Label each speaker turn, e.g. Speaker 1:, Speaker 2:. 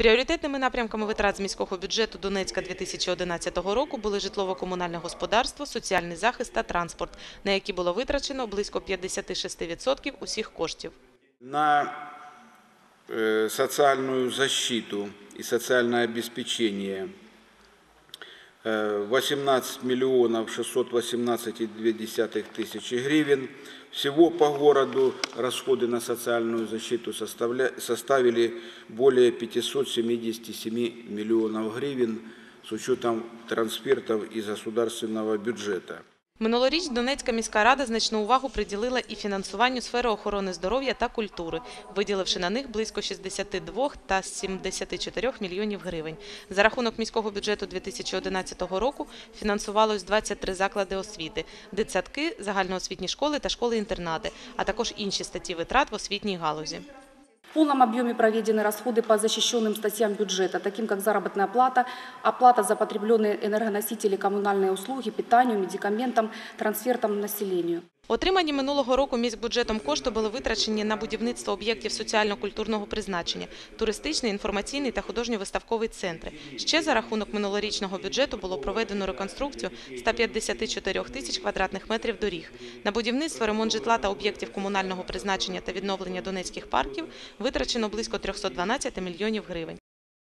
Speaker 1: Пріоритетними напрямками витрат з міського бюджету Донецька 2011 року були житлово-комунальне господарство, соціальний захист та транспорт, на які було витрачено близько 56% усіх коштів.
Speaker 2: на соціальну социальную защиту и социальное обеспечение 18 миллионов 618,2 тысячи гривен. Всего по городу расходы на социальную защиту составили более 577 миллионов гривен с учетом трансфертов из государственного бюджета.
Speaker 1: Минулоріч Донецька міська рада значну увагу приділила і фінансуванню сфери охорони здоров'я та культури, виділивши на них близько 62 та 74 мільйонів гривень. За рахунок міського бюджету 2011 року фінансувалось 23 заклади освіти, дитсадки, загальноосвітні школи та школи-інтернати, а також інші статті витрат в освітній галузі.
Speaker 3: В полном объеме проведены расходы по защищенным статьям бюджета, таким как заработная плата, оплата за потребленные энергоносители, коммунальные услуги, питанию, медикаментам, трансфертам населению.
Speaker 1: Отримані минулого року міськбюджетом кошти були витрачені на будівництво об'єктів соціально-культурного призначення, туристичний, інформаційний та художньо-виставковий центри. Ще за рахунок минулорічного бюджету було проведено реконструкцію 154 тисяч квадратних метрів доріг. На будівництво, ремонт житла та об'єктів комунального призначення та відновлення донецьких парків витрачено близько 312 мільйонів гривень.